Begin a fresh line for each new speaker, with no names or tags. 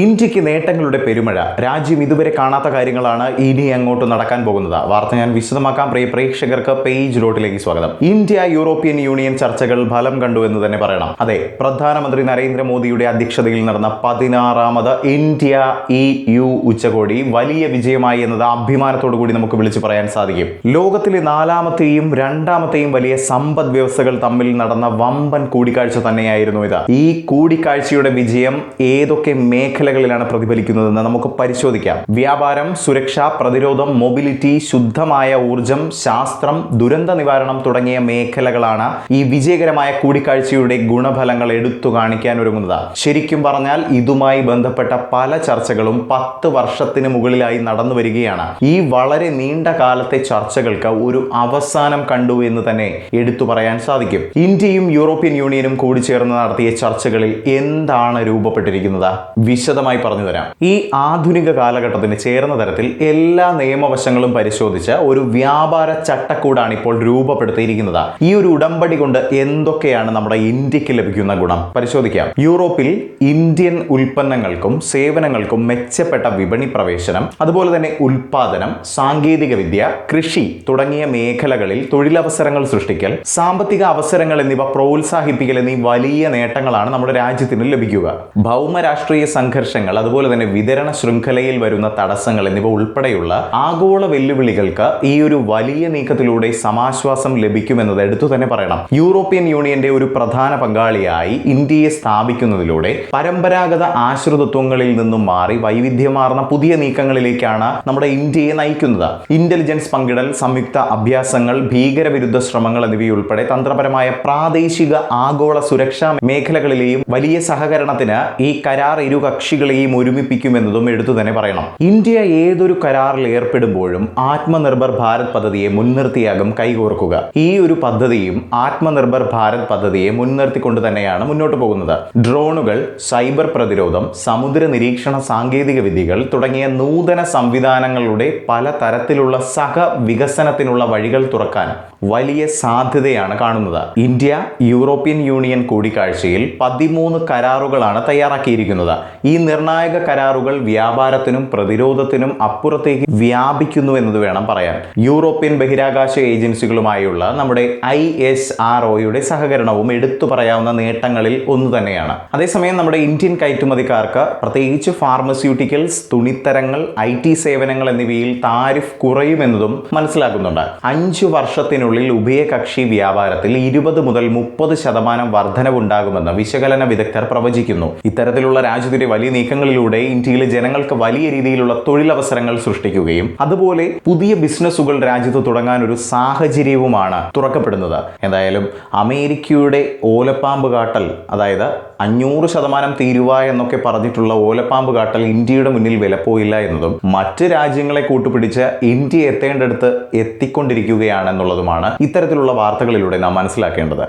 ഇന്ത്യയ്ക്ക് നേട്ടങ്ങളുടെ പെരുമഴ. രാജ്യം ഇതുവരെ കാണാത്ത കാര്യങ്ങളാണ് ഇനി അങ്ങോട്ട് നടക്കാൻ പോകുന്നത്. വാർത്ത ഞാൻ വിശദമാക്കാം. പ്രിയ പ്രേക്ഷകർക്ക് പേജ് റോട്ടിലേക്ക് സ്വാഗതം. ഇന്ത്യ യൂറോപ്യൻ യൂണിയൻ ചർച്ചകൾ ഫലം കണ്ടു എന്ന് തന്നെ പറയണം. അതെ പ്രധാനമന്ത്രി നരേന്ദ്രമോദിയുടെ അധ്യക്ഷതയിൽ നടന്ന പതിനാറാമത് ഇന്ത്യ ഇ യു ഉച്ചകോടി വലിയ വിജയമായി എന്നത് അഭിമാനത്തോടു കൂടി നമുക്ക് വിളിച്ചു പറയാൻ സാധിക്കും. ലോകത്തിലെ നാലാമത്തെയും രണ്ടാമത്തെയും വലിയ സമ്പദ് വ്യവസ്ഥകൾ തമ്മിൽ നടന്ന വമ്പൻ കൂടിക്കാഴ്ച തന്നെയായിരുന്നു ഇത്. ഈ കൂടിക്കാഴ്ചയുടെ വിജയം ഏതൊക്കെ മേഖലകളിലാണ് പ്രതിഫലിക്കുന്നതെന്ന് നമുക്ക് പരിശോധിക്കാം. വ്യാപാരം സുരക്ഷ പ്രതിരോധം മൊബിലിറ്റി ശുദ്ധമായ ഊർജം ശാസ്ത്രം ദുരന്ത നിവാരണം തുടങ്ങിയ മേഖലകളാണ് ഈ വിജയകരമായ കൂടിക്കാഴ്ചയുടെ ഗുണഫലങ്ങൾ എടുത്തു കാണിക്കാൻ ഒരുങ്ങുന്നത്. ശരിക്കും പറഞ്ഞാൽ ഇതുമായി ബന്ധപ്പെട്ട പല ചർച്ചകളും പത്ത് വർഷത്തിന് മുകളിലായി നടന്നു വരികയാണ്. ഈ വളരെ നീണ്ട കാലത്തെ ചർച്ചകൾക്ക് ഒരു അവസാനം കണ്ടു എന്ന് തന്നെ എടുത്തു പറയാൻ സാധിക്കും. ഇന്ത്യയും യൂറോപ്യൻ യൂണിയനും കൂടി ചേർന്ന് നടത്തിയ ചർച്ചകളിൽ എന്താണ് രൂപപ്പെട്ടിരിക്കുന്നത്? വിശദമായി പറഞ്ഞു തരാം. ഈ ആധുനിക കാലഘട്ടത്തിന് ചേർന്ന തരത്തിൽ എല്ലാ നിയമവശങ്ങളും പരിശോധിച്ച ഒരു വ്യാപാര ചട്ടക്കൂടാണ് ഇപ്പോൾ രൂപപ്പെടുത്തിയിരിക്കുന്നത്. ഈ ഒരു ഉടമ്പടി കൊണ്ട് എന്തൊക്കെയാണ് നമ്മുടെ ഇന്ത്യയ്ക്ക് ലഭിക്കുന്ന ഗുണം? പരിശോധിക്കാം. യൂറോപ്പിൽ ഇന്ത്യൻ ഉൽപ്പന്നങ്ങൾക്കും സേവനങ്ങൾക്കും മെച്ചപ്പെട്ട വിപണി പ്രവേശനം അതുപോലെ തന്നെ ഉൽപാദനം സാങ്കേതിക വിദ്യ കൃഷി തുടങ്ങിയ മേഖലകളിൽ തൊഴിലവസരങ്ങൾ സൃഷ്ടിക്കൽ സാമ്പത്തിക അവസരങ്ങൾ എന്നിവ പ്രോത്സാഹിപ്പിക്കൽ എന്നീ വലിയ നേട്ടങ്ങളാണ് നമ്മുടെ രാജ്യത്തിന് ലഭിക്കുക. ഭൗമരാഷ്ട്രീയ സംഘർഷങ്ങൾ അതുപോലെ തന്നെ വിതരണ ശൃംഖലയിൽ വരുന്ന തടസ്സങ്ങൾ എന്നിവ ഉൾപ്പെടെയുള്ള ആഗോള വെല്ലുവിളികൾക്ക് ഈ ഒരു വലിയ നീക്കത്തിലൂടെ സമാശ്വാസം ലഭിക്കുമെന്നത് എടുത്തു തന്നെ പറയണം. യൂറോപ്യൻ യൂണിയന്റെ ഒരു പ്രധാന പങ്കാളിയായി ഇന്ത്യയെ സ്ഥാപിക്കുന്നതിലൂടെ പരമ്പരാഗത ആശ്രിതത്വങ്ങളിൽ നിന്നും മാറി വൈവിധ്യമാർന്ന പുതിയ നീക്കങ്ങളിലേക്കാണ് നമ്മുടെ ഇന്ത്യയെ നയിക്കുന്നത്. ഇന്റലിജൻസ് പങ്കിടൽ സംയുക്ത അഭ്യാസങ്ങൾ ഭീകരവിരുദ്ധ ശ്രമങ്ങൾ എന്നിവയുൾപ്പെടെ തന്ത്രപരമായ പ്രാദേശിക ആഗോള സുരക്ഷാ മേഖലകളിലെയും വലിയ സഹകരണത്തിന് ഈ കരാർ ഇരു കക്ഷികളെയും ഒരുമിപ്പിക്കുമെന്നതും എടുത്തു തന്നെ പറയണം. ഇന്ത്യ ഏതൊരു കരാറിൽ ഏർപ്പെടുമ്പോഴും ആത്മനിർഭർ ഭാരത് പദ്ധതിയെ മുൻനിർത്തിയാകും കൈകോർക്കുക. ഈ ഒരു പദ്ധതിയും ആത്മനിർഭർ ഭാരത് പദ്ധതിയെ മുൻനിർത്തിക്കൊണ്ട് തന്നെയാണ് മുന്നോട്ട് പോകുന്നത്. ഡ്രോണുകൾ സൈബർ പ്രതിരോധം സമുദ്ര നിരീക്ഷണ സാങ്കേതിക വിദ്യകൾ തുടങ്ങിയ നൂതന സംവിധാനങ്ങളുടെ പല തരത്തിലുള്ള സഹ വികസനത്തിനുള്ള വഴികൾ തുറക്കാൻ വലിയ സാധ്യതയാണ് കാണുന്നത്. ഇന്ത്യ യൂറോപ്യൻ യൂണിയൻ കൂടിക്കാഴ്ചയിൽ പതിമൂന്ന് കരാറുകളാണ് തയ്യാറാക്കിയിരിക്കുന്നത്. ഈ നിർണായക കരാറുകൾ വ്യാപാരത്തിനും പ്രതിരോധത്തിനും അപ്പുറത്തേക്ക് വ്യാപിക്കുന്നു എന്നത് വേണം പറയാൻ. യൂറോപ്യൻ ബഹിരാകാശ ഏജൻസികളുമായുള്ള നമ്മുടെ ഐ എസ് ആർ ഒയുടെ സഹകരണവും എടുത്തു പറയാവുന്ന നേട്ടങ്ങളിൽ ഒന്ന് തന്നെയാണ്. അതേസമയം നമ്മുടെ ഇന്ത്യൻ കയറ്റുമതിക്കാർക്ക് പ്രത്യേകിച്ച് ഫാർമസ്യൂട്ടിക്കൽസ് തുണിത്തരങ്ങൾ ഐ ടി സേവനങ്ങൾ എന്നിവയിൽ താരിഫ് കുറയുമെന്നതും മനസ്സിലാക്കുന്നുണ്ട്. അഞ്ചു വർഷത്തിനുള്ളിൽ ഉഭയകക്ഷി വ്യാപാരത്തിൽ ഇരുപത് മുതൽ മുപ്പത് ശതമാനം വർധനവുണ്ടാകുമെന്ന് വിശകലന വിദഗ്ധർ പ്രവചിക്കുന്നു. ഇത്തരത്തിലുള്ള രാജ്യത്തിന്റെ വലിയ നീക്കങ്ങളിലൂടെ ഇന്ത്യയിലെ ജനങ്ങൾക്ക് വലിയ രീതിയിലുള്ള തൊഴിലവസരങ്ങൾ സൃഷ്ടിക്കുകയും അതുപോലെ പുതിയ ബിസിനസ്സുകൾ രാജ്യത്ത് തുടങ്ങാൻ ഒരു സാഹചര്യവുമാണ് തുറക്കപ്പെടുന്നത്. എന്തായാലും അമേരിക്കയുടെ ഓലപ്പാമ്പ് കാട്ടൽ അതായത് അഞ്ഞൂറ് ശതമാനം തീരുവ എന്നൊക്കെ പറഞ്ഞിട്ടുള്ള ഓലപ്പാമ്പ് കാട്ടൽ ഇന്ത്യയുടെ മുന്നിൽ വിലപ്പോയില്ല എന്നതും മറ്റ് രാജ്യങ്ങളെ കൂട്ടുപിടിച്ച് ഇന്ത്യ എത്തേണ്ടടുത്ത് എത്തിക്കൊണ്ടിരിക്കുകയാണെന്നുള്ളതുമാണ് ഇത്തരത്തിലുള്ള വാർത്തകളിലൂടെ നാം മനസ്സിലാക്കേണ്ടത്.